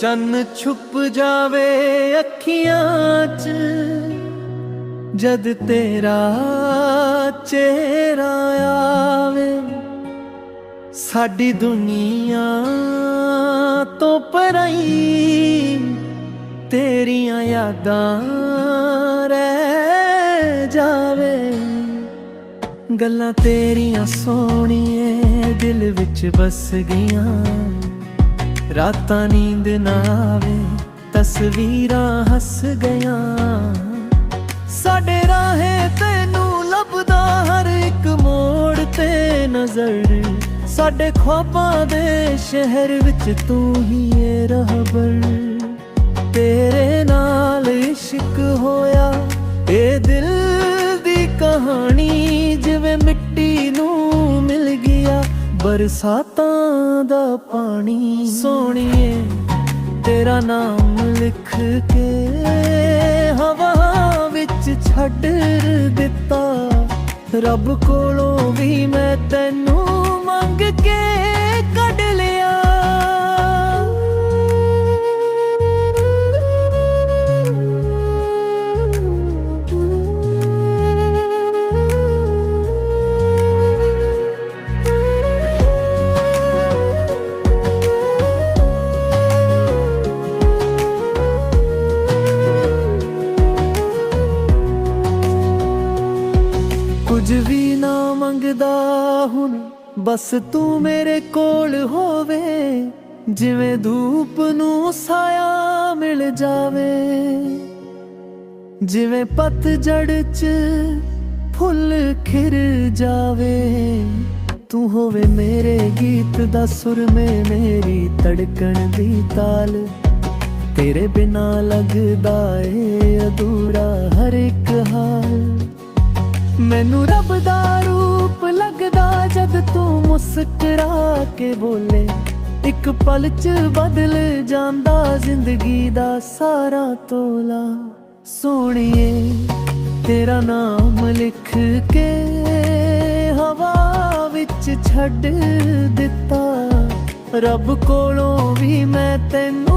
ਚੰਨ ਛੁਪ ਜਾਵੇ ਅੱਖੀਆਂ 'ਚ, ਜਦ ਤੇਰਾ ਚਿਹਰਾ ਆਵੇ। ਸਾਡੀ ਦੁਨੀਆ ਤੋਂ ਪਰਾਈ ਤੇਰੀਆਂ ਯਾਦਾਂ ਰਹਿ ਜਾਵੇ। ਗੱਲਾਂ ਤੇਰੀਆਂ ਸੋਹਣੀਏ, ਦਿਲ ਵਿੱਚ ਬਸ ਗਈਆਂ। ਰਾਤਾਂ ਨੀਂਦ ਨਾ ਆਵੇ, ਤਸਵੀਰਾਂ ਹੱਸ ਗਈਆਂ। ਸਾਡੇ ਰਾਹੇ ਤੈਨੂੰ ਲੱਭਦਾ ਹਰ ਇੱਕ ਮੋੜ ਤੇ ਨਜ਼ਰ। ਸਾਡੇ ਖੁਆਬਾਂ ਦੇ ਸ਼ਹਿਰ ਵਿੱਚ ਤੂੰ ਹੀ ਏ ਰਹਿਬਰ। ਤੇਰੇ ਬਰਸਾਤਾਂ ਦਾ ਪਾਣੀ। ਸੋਹਣੀਏ, ਤੇਰਾ ਨਾਮ ਲਿਖ ਕੇ ਹਵਾ ਵਿੱਚ ਛੱਡ ਦਿੱਤਾ। ਰੱਬ ਕੋਲੋਂ ਵੀ ਮੈਂ ਤੈਨੂੰ ਮੰਗ ਕੇ ਕੁਝ ਵੀ ਨਾ ਮੰਗਦਾ ਹੁਣ, ਬਸ ਤੂੰ ਮੇਰੇ ਕੋਲ ਹੋਵੇ। ਜਿਵੇਂ ਧੂਪ ਨੂੰ ਸਾਇਆ ਮਿਲ ਜਾਵੇ। ਜਿਵੇਂ ਪਤਝੜ ਚ ਫੁੱਲ ਖਿਰ ਜਾਵੇ। ਤੂੰ ਹੋਵੇ ਮੇਰੇ ਗੀਤ ਦਾ ਸੁਰਮੇ ਮੇਰੀ ਧੜਕਣ ਦੀ ਤਾਲ। ਤੇਰੇ ਬਿਨਾ ਲੱਗਦਾ ਏ ਅਧੂਰਾ ਹਰ ਇੱਕ ਹਾਲ। ਮੈਨੂੰ ਰੱਬ ਦਾ ਰੂਪ ਲੱਗਦਾ ਜਦ ਤੂੰ ਮੁਸਕਰਾ ਕੇ ਬੋਲੇ। ਇੱਕ ਪਲ ਚ ਬਦਲ ਜਾਂਦਾ ਜ਼ਿੰਦਗੀ ਦਾ ਸਾਰਾ ਤੋਲਾ। ਸੋਹਣੀਏ ਤੇਰਾ ਨਾਮ ਲਿਖ ਕੇ ਹਵਾ ਵਿੱਚ ਛੱਡ ਦਿੱਤਾ। ਰੱਬ ਕੋਲੋਂ ਵੀ ਮੈਂ ਤੈਨੂੰ